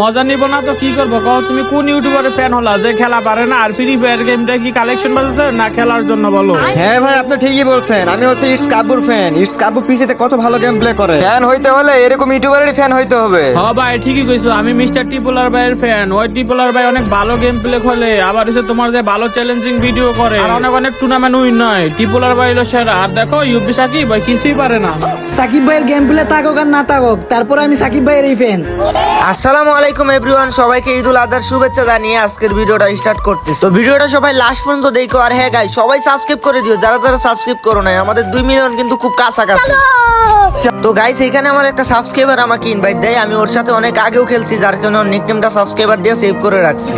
মজা নিব না তো কি করব? কও তুমি কোন ইউটিউবারের ফ্যান হলা? যে খেলা পারে না? আর ফ্রি ফায়ার গেমটা কি কালেকশন বাজেছে না খেলার জন্য বলো? হ্যাঁ ভাই আপনি ঠিকই বলছেন। আমি হচ্ছে ইটস কাবুর ফ্যান ইটস কাবু পিসিতে কত ভালো গেম প্লে করে। ফ্যান হইতে হলে এরকম ইউটিউবারেরই ফ্যান হইতে হবে। হ ভাই ঠিকই কইছো। আমি মিস্টার টিপোলার ভাইয়ের ফ্যান ওই টিপোলার ভাই অনেক ভালো গেম প্লে খেলে। আবার এসে তোমার যে ভালো চ্যালেঞ্জিং ভিডিও করে। আর অনেক অনেক টুর্নামেন্ট উইন নয় টিপোলার ভাই হলো সেরা। আর দেখো ইউপি সাকিব ভাই কিছুই পারে না। সাকিব ভাইয়ের গেম প্লে থাকুক আর না থাকুক তারপর আমি সাকিব ভাইয়ের এই ফ্যান আসসালামু আলাইকুম এভরিওয়ান সবাইকে ঈদুল আজহার শুভেচ্ছা জানিয়ে আজকের ভিডিওটা স্টার্ট করতেছি। তো ভিডিওটা সবাই লাস্ট পর্যন্ত দেখো আর হ্যাঁ গাই সবাই সাবস্ক্রাইব করে দিও। যারা যারা সাবস্ক্রাইব করো নাই আমাদের দুই মিলিয়ন কিন্তু খুব কাছাকাছি। তো গাইস এখানে আমার একটা সাবস্ক্রাইবার আমাকে ইনভাইট দেয়। আমি ওর সাথে অনেক আগেও খেলছি যার জন্য নিকনেমটা সাবস্ক্রাইবার দিয়ে সেভ করে রাখছি।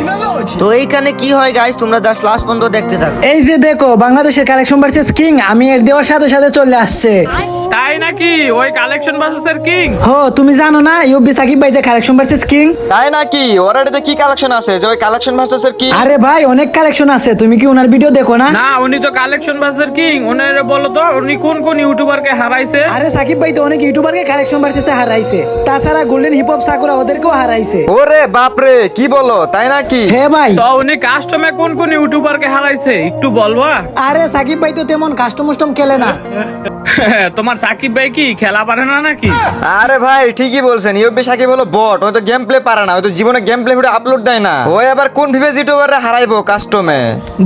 তো এইখানে কি হয় গাইস তোমরা জাস্ট লাস্ট পর্যন্ত দেখতে থাকো। এই যে দেখো বাংলাদেশের কালেকশন ভার্সেস কিং আমি এর দেওয়ার সাথে সাথে চলে আসছে। তাই নাকি? ওই কালেকশন বাসেসের কিং হো তুমি জানো না ইউবি সাকিব ভাই যে কালেকশন ভার্সেস কিং তাই নাকি? ওর এটাতে কি কালেকশন আছে? যে ওই কালেকশন ভার্সেস এর কি? আরে ভাই অনেক কালেকশন আছে। তুমি কি ওনার ভিডিও দেখো না? না উনি তো কালেকশন বাসের কিং ওনার বলো তো উনি কোন কোন ইউটিউবারকে হারাইছে? আরে সাকিব ভাই তো অনেক ইউটিউবারকে কালেকশন ভার্সেসে হারাইছে। তাছাড়া গোল্ডেন হিপ হপ সাকুরা ওদেরকেও হারাইছে। ওরে বাপরে কি বলো? তাই নাকি? হ্যাঁ ভাই। তো উনি কাস্টমে কোন কোন ইউটিউবারকে হারাইছে? একটু বলবা? আরে সাকিব ভাই তো তেমন কাস্টম খেলে না। তোমার সাকিব ভাই কি খেলা পারে না নাকি? আরে ভাই ঠিকই বলছেন। ইউবি সাকিব হলো বট ওই তো গেম প্লে পারে না ওই তো জীবনে গেম প্লে ভিডিও আপলোড দেয় না। ওই আবার কোন ভিভেজ ইউটিউবারে হারাইবো কাস্টমে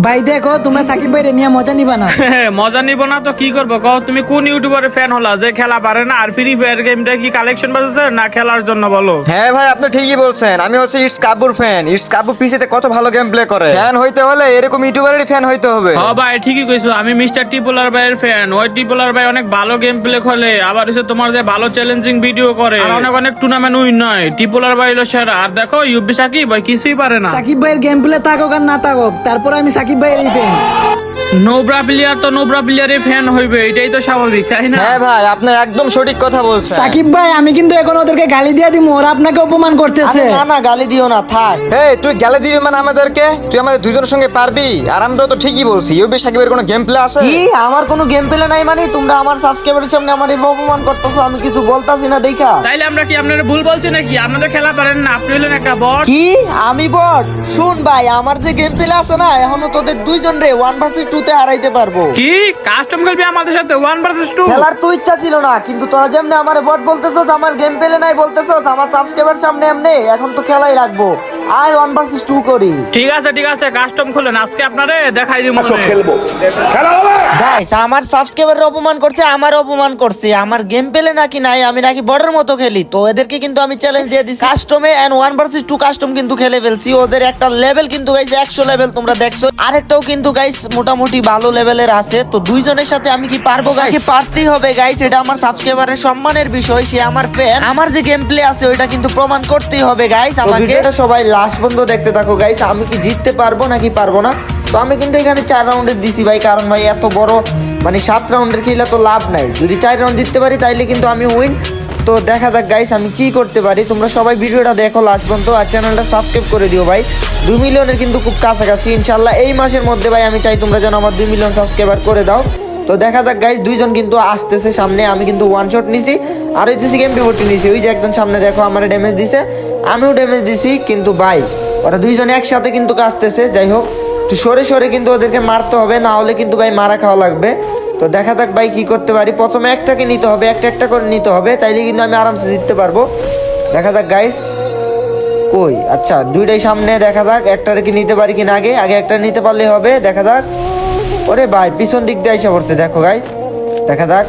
ভাই দেখো তোমরা সাকিব ভাইরে নিয়ে মজা নিবা না। মজা নিব না তো কি করব? কও তুমি কোন ইউটিউবারের ফ্যান হলা যে খেলা পারে না? আর ফ্রি ফায়ার গেমটা কি কালেকশন বাজেছে না খেলার জন্য বলো? হ্যাঁ ভাই আপনি ঠিকই বলছেন। আমি হচ্ছে ইটস কাবুর ফ্যান ইটস কাবু পিসিতে কত ভালো গেম প্লে করে। ফ্যান হইতে হলে এরকম ইউটিউবারেরই ফ্যান হইতে হবে। হ ভাই ঠিকই কইছো। আমি মিস্টার টিপোলার ভাইয়ের ফ্যান ওই টিপোলার ভাই অনেক ভালো গেম প্লে খেলে আবার এসে তোমার যে ভালো চ্যালেঞ্জিং ভিডিও করে। আর অনেক অনেক টুর্নামেন্ট উইন নয় টিপোলার ভাই হলো আর দেখো, ইউপি সাকিব ভাই কিছুই পারে না। সাকিব গেম প্লে থাকুক আর না থাকুক, তারপর আমি সাকিব ভাইয়ের এই ফ্যান নোবরা প্লেয়ার তো নোবরা প্লেয়ারের ফ্যান হইবে এটাই তো স্বাভাবিক তাই না? হ্যাঁ ভাই আপনি একদম সঠিক কথা বলছেন। সাকিব ভাই আমি কিন্তু এখন ওদেরকে গালি দিয়ে দিব ওরা আপনাকে অপমান করতেছে। না না গালি দিও না থাক। এই তুই গেলে দিবি মানে আমাদেরকে? তুই আমাদের দুজনের সঙ্গে পারবি? আর আমরা তো ঠিকই বলছি ইউবি সাকিবের কোনো গেম প্লে আছে? কি আমার কোনো গেম পেলে নাই মানে? তোমরা আমার সাবস্ক্রাইবারের সামনে আমার এই অপমান করতেছো আমি কিছু বলতাছি না দেখা। তাইলে আমরা কি আপনারা ভুল বলছি নাকি? আপনাদের খেলা পারেন না আপনি হলেন একটা বট কি? আমি বট শুন ভাই আমার যে গেম প্লে আছে না এখনও তোদের দুইজন রে ওয়ান ভার্সেস টু তে হারাইতে পারব। কি? কাস্টম খেলবি আমাদের সাথে? ওয়ান ভার্সেস টু খেলার তো ইচ্ছা ছিল না কিন্তু তোরা যেমনি আমার বট বলতেছস আমার গেম পেলে নাই বলতেছস আমার সাবস্ক্রাইবার সামনে এমনি এখন তো খেলাই লাগবো। আয় ওয়ান ভার্সেস টু করি। ঠিক আছে ঠিক আছে কাস্টম খুলেন আজকে আপনারে দেখাই দিব গাইস আমার সাবস্ক্রাইবার অপমান করছে আমার অপমান করছে। আমার গেম পেলে নাকি নাই আমি নাকি বড়ের মতো খেলি। তো এদেরকে কিন্তু আমি চ্যালেঞ্জ দিয়ে দিছি। কাস্টমে and one versus two custom কিন্তু খেলে ফেলছি। ওদের একটা লেভেল কিন্তু গাইস একশো লেভেল তোমরা দেখছ। আরেকটাও কিন্তু গাইস মোটামুটি ভালো লেভেলের আছে। তো দুইজনের সাথে আমি কি পারব গাইস পারতেই হবে গাইস এটা আমার সাবস্ক্রাইবারের সম্মানের বিষয় সে আমার ফ্যান আমার যে গেম প্লে আছে ওইটা কিন্তু প্রমাণ করতেই হবে গাইস আমাকে। এটা সবাই লাস্ট পর্যন্ত দেখতে থাকো গাইস আমি কি জিততে পারব নাকি পারব না? তো আমি কিন্তু এখানে চার রাউন্ডের দিছি ভাই, কারণ ভাই এত বড় মানে সাত রাউন্ডের খেলে তো লাভ নাই। যদি চার রাউন্ড জিততে পারি, তাইলে কিন্তু আমি উইন তো দেখা যাক গাইস আমি কি করতে পারি। তোমরা সবাই ভিডিওটা দেখো লাস্ট পর্যন্ত আর চ্যানেলটা সাবস্ক্রাইব করে দিও ভাই। দুই মিলিয়নের কিন্তু খুব কাছাকাছি ইনশাল্লাহ এই মাসের মধ্যে ভাই আমি চাই তোমরা যেন আমার দুই মিলিয়ন সাবস্ক্রাইবার করে দাও। তো দেখা যাক গাইস দুইজন কিন্তু আসতেছে সামনে, আমি কিন্তু ওয়ান শট নিছি। আর ওই দিছি গেম পিভর্টি নিছি, ওই যে একজন সামনে দেখো, আমার ড্যামেজ দিছে। আমিও ড্যামেজ দিছি, কিন্তু ভাই, ওরা দুইজন একসাথে কিন্তু আসতেছে যাই হোক, একটু সরে সরে কিন্তু ওদেরকে মারতে হবে, না হলে কিন্তু ভাই মারা খাওয়া লাগবে। তো দেখা যাক ভাই কি করতে পারি, প্রথমে একটাকে নিতে হবে, একটা একটা করে নিতে হবে, তাইলে কিন্তু আমি আরামসে জিততে পারব। দেখা যাক গাইস কই? আচ্ছা দুইটাই সামনে, দেখা যাক, একটারে কি নিতে পারি কিনা আগে আগে একটা নিতে পারলেই হবে, দেখা যাক। ওরে ভাই, পিছন দিক দিয়ে এসে পড়ছে, দেখো গাইস দেখা যাক।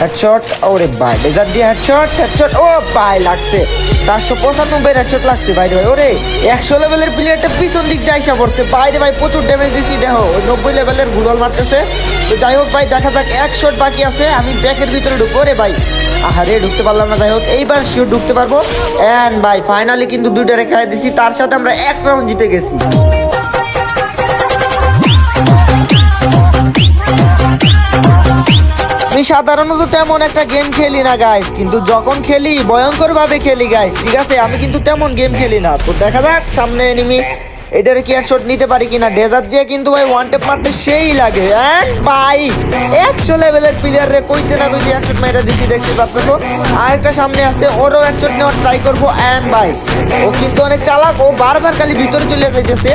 হেডশট ওরে ভাই লেজার দিয়ে হেডশট হেডশট ও ভাই, লাগছে। চারশো পঁচানব্বই একশো লাগছে বাইরে ভাই ওরে, একশো লেভেলের প্লেয়ারটা পিছন দিক দিয়ে আইসা পড়তে বাইরে ভাই প্রচুর ড্যামেজ দিছি, দেখো, ওই নব্বই লেভেলের গুগল মারতেছে। তো যাই হোক ভাই, দেখা যাক, এক শট বাকি আছে, আমি ব্যাকের ভিতরে ঢুকবো। রে ভাই, আহারে, ঢুকতে পারলাম না। যাই হোক, এইবার শিওর ঢুকতে পারব। অ্যান্ড ভাই ফাইনালি কিন্তু দুইটা রেখে দিছি। তার সাথে আমরা এক রাউন্ড জিতে গেছি। সাধারণত তেমন একটা গেম খেলি না গাইস কিন্তু যখন খেলি ভয়ঙ্কর ভাবে খেলি গাইস ঠিক আছে? আমি কিন্তু তেমন গেম খেলি না। তো দেখা যাক, সামনে এনিমি এটারে কি শট নিতে পারি কিনা? ডেজার্ট দিয়ে কিন্তু ভাই ওয়ান টেপ মারতে সেই লাগে হ্যাঁ? ভাই, একশো লেভেলের প্লেয়ার রে কইতে না কইতে একশো মেরে দিছি দেখতে পাচ্ছো আর একটা সামনে আছে, ওরও একশো নেওয়ার ট্রাই করব অ্যান্ড ভাই, ও কিন্তু অনেক চালাক, ও বারবার খালি ভিতরে চলে যাইতেছে।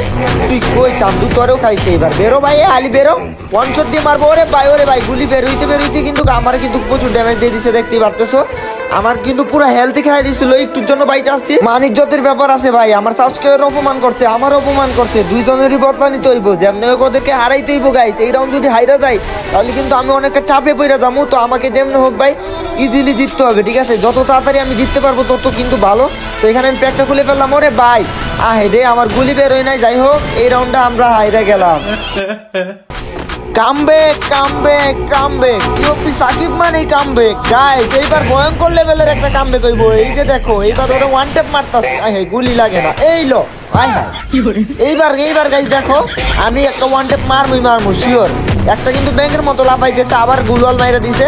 তুই কই, চান্দু তোরেও খাইছে এবার। বেরো ভাই আলি, বেরো। ওয়ান শট দিয়ে মারবো ওরে ভাই ওরে ভাই, গুলি বেরোইতে বেরোইতে কিন্তু আমার কিন্তু প্রচুর ড্যামেজ দিয়ে দিছে, দেখতেই পারতেছো আমার কিন্তু পুরো হেলথ খাই দিছিল, একটুর জন্য বাইচ আসছি মানিক যতের ব্যাপার আছে ভাই, আমার সাবস্ক্রাইবার অপমান করছে, আমার অপমান করছে, দুইজনেরই বদলা নিতে হইব, যেমনি হোক ওদেরকে হারাইতে হইব গাইস এই রাউন্ড যদি হাইরা যায়, তাহলে কিন্তু আমি অনেকটা চাপে পড়ে যাব, তো আমাকে যেমনি হোক ভাই ইজিলি জিততে হবে, ঠিক আছে? যত তাড়াতাড়ি আমি জিততে পারব, তত কিন্তু ভালো। তো এখানে আমি প্যাকটা খুলে ফেললাম, ওরে ভাই। আহে রে আমার গুলি বেরোয় নাই, যাই হোক, এই রাউন্ডটা আমরা হাইরা গেলাম। কামব্যাক কামব্যাক কামব্যাক ইউপি সাকিব মানে কামব্যাক গাইস এইবার ভয়ঙ্কর লেভেলের একটা কামব্যাক হইব। এই যে দেখো এইবার ওরা ওয়ান ট্যাপ মারতাছে। আই হাই গুলি লাগে না। এই লো আই হাই এইবার এইবার গাইস দেখো আমি একটা ওয়ান ট্যাপ মারমুই মারমু শিওর একটা কিন্তু ব্যাংকের মতো লাফাইতেছে আবার গুলওয়াল মাইরা দিছে।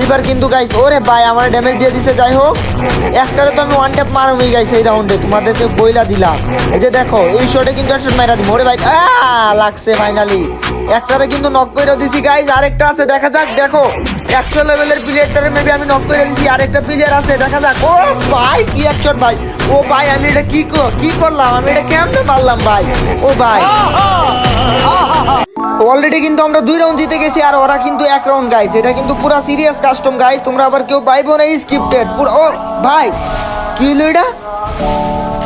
এইবার কিন্তু গাইস ওরে ভাই, আমার ড্যামেজ দিয়ে দিছে, যাই হোক। একটারে তো আমি ওয়ান ট্যাপ মারমুই গাইস এই রাউন্ডে তোমাদেরকে বইলা দিলাম। এই যে দেখো, এই শটে কিন্তু একটা মাইরা দিম। ওরে ভাই লাগছে ফাইনালি একটারে কিন্তু নক করে দিছি গাইস আরেকটা আছে, দেখা যাক, দেখো। একশো লেভেলের প্লেয়ারটারে মেবি আমি নক করে দিছি, আরেকটা প্লেয়ার আছে, দেখা যাক। ও ভাই, কি একশট ভাই। ও ভাই, আমি এটা কি কি করলাম? আমি এটা কেমনে পারলাম ভাই? ও ভাই। অলরেডি কিন্তু আমরা দুই রাউন্ড জিতে গেছি আর ওরা কিন্তু এক রাউন্ড গাইছে এটা কিন্তু পুরো সিরিয়াস কাস্টম গাইস তোমরা আবার কেউ পাইবো না স্ক্রিপ্টেড পুরো ও ভাই কি হলো এটা?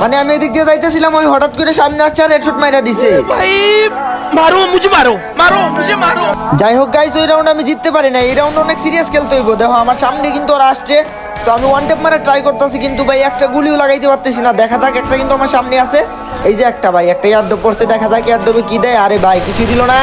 মানে আমি এদিক দিয়ে যাইতেছিলাম ওই হঠাৎ করে সামনে আসছে আর হেডশট মাইরা দিছে। মারো মারো মারো মারো। যাই হোক গাইস ওই রাউন্ড আমি জিততে পারি না এই রাউন্ড অনেক সিরিয়াস খেলতে হইব। দেখো আমার সামনে কিন্তু ওরা আসছে। তো আমি ওয়ান টেপ মারা ট্রাই করতেছি কিন্তু ভাই একটা গুলিও লাগাইতে পারতেছি না। দেখা থাক একটা কিন্তু আমার সামনে আছে। এই যে একটা ভাই, একটা ইয়ারডোপ পড়ছে দেখা যাক ইয়ারডোপে কি দেয়। আরে ভাই কিছু দিল না।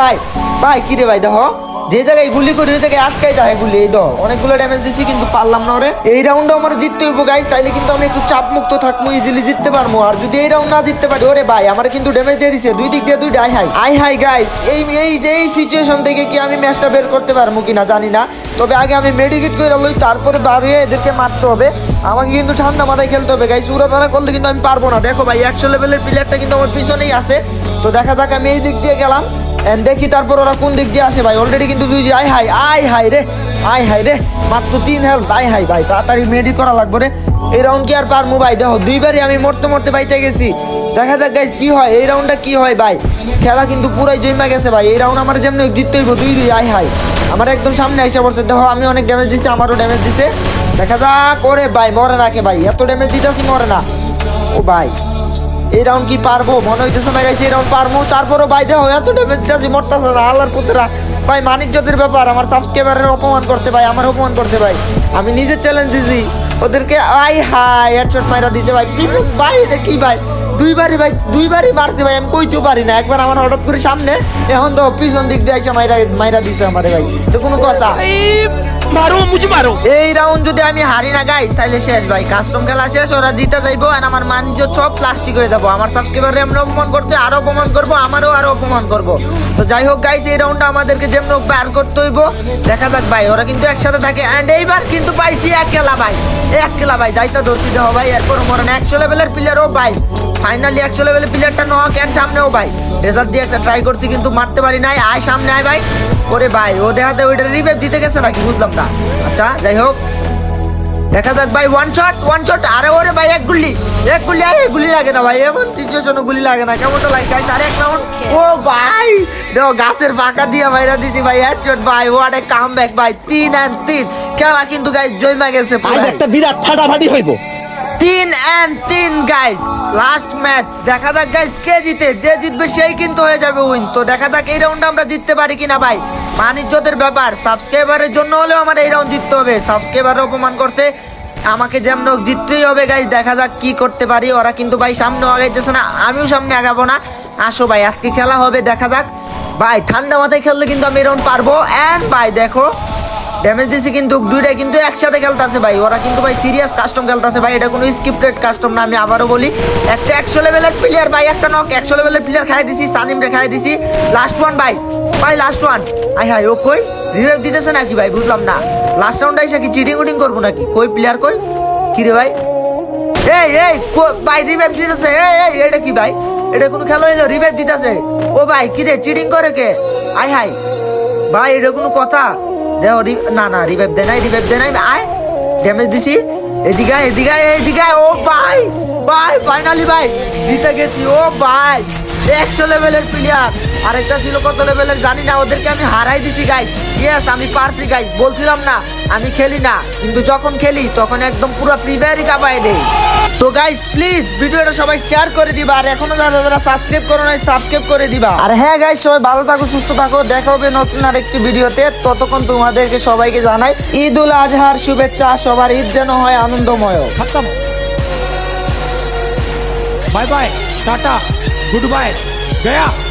ভাই ভাই কি রে ভাই, দেখো। যে জায়গায় গুলি করি, ওই জায়গায় আটকাই যায় গুলি, এই দাও। অনেকগুলো ড্যামেজ দিছি, কিন্তু পারলাম না ওরে। এই রাউন্ডে আমার জিততে হইব গাইস তাইলে কিন্তু আমি একটু চাপ মুক্ত থাকব ইজিলি জিততে পারব আর যদি এই রাউন্ড না জিততে পারি, ওরে ভাই, আমার কিন্তু ড্যামেজ দিয়ে দিছে। দুই দিক দিয়ে দুইটা আই হাই আই হাই গাইস এই এই যে এই সিচুয়েশন থেকে কি আমি ম্যাচটা বের করতে পারব কিনা জানি না। তবে আগে আমি মেডিকেট করে লই, তারপরে বাড়িয়ে এদেরকে মারতে হবে। আমাকে কিন্তু ঠান্ডা মাথায় খেলতে হবে গাইস উড়া তারা করলে কিন্তু আমি পারব না। দেখো ভাই, একশো লেভেলের প্লেয়ারটা কিন্তু আমার পিছনেই আছে। তো দেখা যাক আমি এই দিক দিয়ে গেলাম। দেখি তারপর ওরা কোন দিক দিয়ে আসে ভাই। অলরেডি কিন্তু দুই আই হাই আই হাই রে আই হাই রে, মাত্র তিন হেলথ আই হাই ভাই, তাড়াতাড়ি মেডি করা লাগবে রে। এই রাউন্ড কি আর পারমু ভাই? দেখো, দুইবারই আমি মরতে মরতে বাইচে গেছি। দেখা যাক গাইস কি হয়, এই রাউন্ডটা কি হয় ভাই। খেলা কিন্তু পুরাই জমা গেছে ভাই। এই রাউন্ড আমার যেমন জিততে হইব, দুই দুই আই হাই আমার একদম সামনে আইসা পড়ছে। দেখো, আমি অনেক ড্যামেজ দিছি, আমারও ড্যামেজ দিছে। দেখা যাক, ওরে ভাই, মরে কে ভাই? এত ড্যামেজ দিতেছি, মরে না। ও ভাই। এই রাউন্ড কি পারব? মনে হইতেছে না গাইছে এই রাউন্ড পারব। তারপরও বাইদে হয় এত ড্যামেজ দিতেছি মরতেছে না, আল্লাহর পুতরা ভাই মানিক যতের ব্যাপার, আমার সাবস্ক্রাইবারের অপমান করতে ভাই, আমার অপমান করতে ভাই। আমি নিজে চ্যালেঞ্জ দিছি। ওদেরকে আই হাই হেডশট মাইরা দিতে ভাই। প্লিজ ভাই, এটা কি ভাই? দুইবারই ভাই, দুইবারই মারছে ভাই, আমি কইতেও পারি না। একবার আমার হঠাৎ করে সামনে, এখন তো পিছন দিক দিয়ে এসে মাইরা মাইরা দিছে আমারে ভাই। তো কোনো কথা? মারো মুজি মারো এই রাউন্ড যদি আমি হারি না গাইস তাহলে শেষ ভাই। কাস্টম খেলা শেষ, ওরা জিতে যাইবো আর আমার মানিজ সব প্লাস্টিক হয়ে যাব। আমার সাবস্ক্রাইবার আমরা অপমান করতে আরও অপমান করব, আমারও আরও অপমান করব। তো যাই হোক গাইস এই রাউন্ডটা আমাদেরকে যেমন বার করতে হইব। দেখা যাক ভাই, ওরা কিন্তু একসাথে থাকে। অ্যান্ড এইবার কিন্তু পাইছি এক খেলা ভাই, এক খেলা ভাই। যাইতে ধরছি দেহ ভাই এরপর মরণ একশো লেভেলের প্লেয়ারও ভাই। ফাইনালি একশো লেভেলের প্লেয়ারটা নক এন্ড সামনেও ভাই। রেজাল্ট দিয়ে একটা ট্রাই করছি, কিন্তু মারতে পারি নাই। আয়, সামনে আয় ভাই। ওরে ভাই, ও দেখাতে ওইটা রিভাইভ দিতে গেছে নাকি? বুঝলাম না। আচ্ছা যাই হোক। দেখা যাক ভাই ওয়ান শট ওয়ান শট আরে ওরে ভাই, এক গুলি এক গুলি আরে গুলি লাগে না ভাই। এমন সিচুয়েশনে গুলি লাগে না। কেমনটা লাগে গাইস আরে এক রাউন্ড ও ভাই, দেখো, গাছের ফাঁকা দিয়ে ভাইরা দিছি ভাই। হেডশট ভাই ওয়াট এ কাম ব্যাক ভাই। তিন এন্ড তিন। খেলা কিন্তু গাইস জয়মা গেছে একটা বিরাট ফাটাফাটি হইব। তিন অ্যান্ড তিন গাইস লাস্ট ম্যাচ দেখা যাক গাইস কে জিতে। যে জিতবে, সেই কিন্তু হয়ে যাবে উইন তো দেখা যাক, এই রাউন্ডে আমরা জিততে পারি কিনা, ভাই। বাণিজ্যদের ব্যাপার। সাবস্ক্রাইবারের জন্য হলেও আমার এই রাউন্ড জিততে হবে। সাবস্ক্রাইবার অপমান করছে। আমাকে যেমন জিততেই হবে গাইস দেখা যাক কি করতে পারি। ওরা কিন্তু, ভাই, সামনে আগাইতেছে না। আমিও সামনে আগাবো না। আসো, ভাই, আজকে খেলা হবে। দেখা যাক। ভাই, ঠান্ডা মাথায় খেললে কিন্তু আমি এই রাউন্ড পারব। অ্যান্ড ভাই, দেখো ড্যামেজ দিছি কিন্তু দুইটাই কিন্তু একসাথে খেলতেছে ভাই। ওরা কিন্তু ভাই সিরিয়াস কাস্টম খেলতেছে ভাই। এটা কোনো স্ক্রিপ্টেড কাস্টম না, আমি আবারও বলি। একটা একশো লেভেলের প্লেয়ার ভাই, একটা নক একশো লেভেলের প্লেয়ার খাই দিছি সানিম রে খাই দিছি। লাস্ট ওয়ান ভাই ভাই লাস্ট ওয়ান আই হাই ও কই? রিভাইভ দিতেছে নাকি ভাই? বুঝলাম না। লাস্ট রাউন্ড আইসা কি চিটিং উটিং করব নাকি? কই প্লেয়ার কই? কি রে ভাই? এই এই ভাই রিভাইভ দিতেছে। এই এই, এটা কি ভাই? এটা কোনো খেলা হইল? রিভাইভ দিতেছে। ও ভাই কি রে চিটিং করে কে? আই হাই ভাই, এটা কোনো কথা? দেখো না না রিভাইভ দে নাই রিভাইভ দে নাই, আয়। ড্যামেজ দিছি। এদিকে এদিকে এদিকে। ও ভাই ভাই ফাইনালি ভাই, জিতে গেছি, ও ভাই। একশো লেভেলের প্লেয়ার আরেকটা ছিল কত লেভেলের জানি না, ওদেরকে আমি হারাই দিছি গাইস ইয়েস আমি পারছি গাইস বলছিলাম না, আমি খেলি না। কিন্তু যখন খেলি, তখন একদম পুরো ফ্রি ফায়ারই কাঁপায় দেই। তো গাইস প্লিজ ভিডিওটা সবাই শেয়ার করে দিবা। আর এখনও যারা যারা সাবস্ক্রাইব করো নাই সাবস্ক্রাইব করে দিবা। আর হ্যাঁ গাইস সবাই ভালো থাকো, সুস্থ থাকো। দেখা হবে নতুন আর একটি ভিডিওতে। ততক্ষণ তোমাদেরকে সবাইকে জানাই ঈদ উল আজহার শুভেচ্ছা। সবার ঈদ যেন হয় আনন্দময়। খতম। Bye bye tata. Good bye गया।